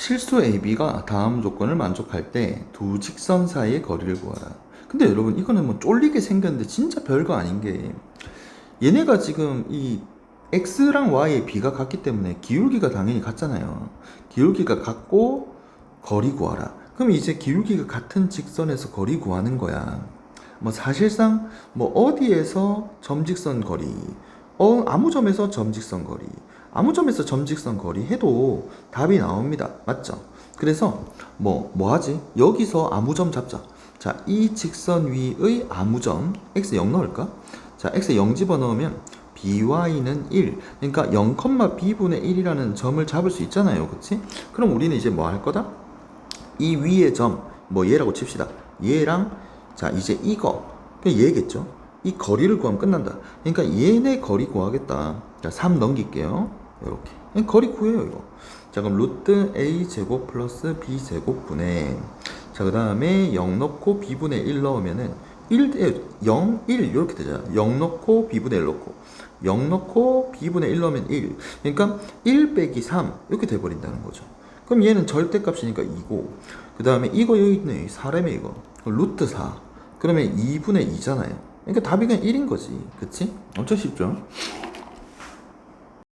실수 AB가 다음 조건을 만족할 때 두 직선 사이의 거리를 구하라. 근데 여러분 이거는 뭐 쫄리게 생겼는데 진짜 별거 아닌 게 얘네가 지금 이 x랑 y의 b가 같기 때문에 기울기가 당연히 같잖아요. 기울기가 같고 거리 구하라. 그럼 이제 기울기가 같은 직선에서 거리 구하는 거야. 뭐 사실상 뭐 어디에서 점직선 거리, 어 아무 점에서 점직선 거리, 아무 점에서 점직선 거리 해도 답이 나옵니다. 맞죠? 그래서 뭐 뭐 하지? 여기서 아무 점 잡자. 자, 이 직선 위의 아무 점 x 0 넣을까? 자, x 0 집어넣으면 by는 1. 그러니까 0,b분의 1이라는 점을 잡을 수 있잖아요. 그치? 그럼 우리는 이제 뭐 할 거다? 이 위의 점, 뭐 얘라고 칩시다. 얘랑, 자, 이제 이거. 그 얘겠죠? 이 거리를 구하면 끝난다. 그러니까 얘네 거리 구하겠다. 자, 3 넘길게요. 이렇게. 거리 구해요, 이거. 자, 그럼 루트 a 제곱 플러스 b 제곱 분의 자, 그 다음에 0 넣고 b분의 1 넣으면은 1, 0, 1 이렇게 되잖아. 0 넣고 b분의 1 넣고 0 넣고 b분의 1 넣으면 1. 그러니까 1 빼기 3 이렇게 돼버린다는 거죠. 그럼 얘는 절대값이니까 2고 그 다음에 이거 여기 있네. 4래매 이거. 루트 4. 그러면 2분의 2잖아요. 그러니까 답이 그냥 1인 거지. 그치? 엄청 쉽죠?